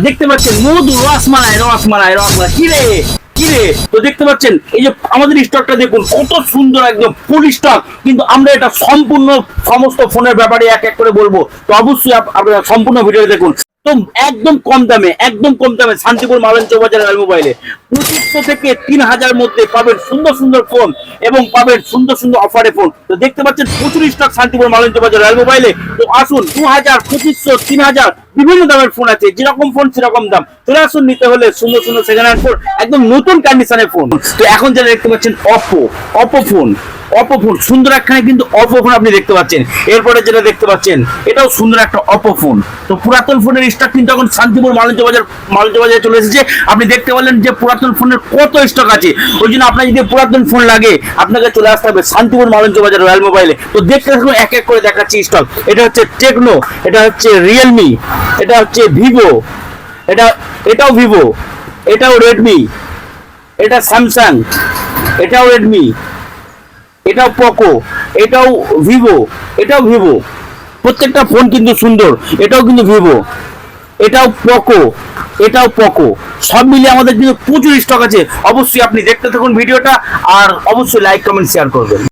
দেখতে পাচ্ছেন মধু, রসমালাই রসমালাই রসমালাই। কি রে? কি রে? তো দেখতে পাচ্ছেন, এই যে আমাদের স্টকটা দেখুন, কত সুন্দর একদম ফুল স্টক কিন্তু আমরা এটা সম্পূর্ণ সমস্ত ফোনের ব্যাপারে এক এক করে বলব। তো অবশ্যই আপ- আপনারা সম্পূর্ণ ভিডিও দেখুন। একদম একদম কম দামে, একদম কম দামে শান্তিপুর মালঞ্চ বাজারের মোবাইলে পঁচিশশো থেকে তিন হাজার মধ্যে পাবেন সুন্দর সুন্দর ফোন এবং পাবেন সুন্দর সুন্দর অফারে ফোন তো দেখতে পাচ্ছেন, প্রচুর স্টক শান্তিপুর মালঞ্চ বাজার রয়্যাল মোবাইলে তো আসুন, দু হাজার, পঁচিশশো, তিন হাজার, বিভিন্ন দামের ফোন আছে, যেরকম ফোন সেরকম দাম। চলে আসুন, নিতে হলে সুন্দর সুন্দর সেকেন্ড হ্যান্ড ফোন একদম নতুন কন্ডিশনের ফোন তো এখন যেটা দেখতে পাচ্ছেন Oppo Oppo phone Oppo phone সুন্দর একখানে কিন্তু অপো ফোন আপনি দেখতে পাচ্ছেন। এরপরে যেটা দেখতে পাচ্ছেন, এটাও সুন্দর একটা অপো ফোন তো পুরাতন ফোনের স্টক কিন্তু এখন শান্তিপুর মালঞ্চ বাজার, মালঞ্চ বাজারে চলে এসেছে। আপনি দেখতে পারলেন যে পুরাতন ফোনের কত স্টক আছে। ওই জন্য আপনার যদি পুরাতন ফোন লাগে, আপনাকে চলে আসতে হবে শান্তিপুর মালঞ্চ বাজার রয়্যাল মোবাইলে। তো দেখতে থাকুন, এক এক করে দেখাচ্ছি স্টক এটা হচ্ছে টেকনো এটা হচ্ছে রিয়েলমি এটা হচ্ছে ভিভো এটা, এটাও ভিভো এটাও রেডমি এটা স্যামসাং এটাও রেডমি এটাও পোকো এটাও ভিভো এটাও ভিভো প্রত্যেকটা ফোন কিন্তু সুন্দর, এটাও কিন্তু ভিভো এটাও পোকো এটাও পোকো সব মিলিয়ে আমাদের কিন্তু প্রচুর স্টক আছে। অবশ্যই আপনি দেখতে থাকুন ভিডিওটা, আর অবশ্যই লাইক কমেন্ট শেয়ার করবেন।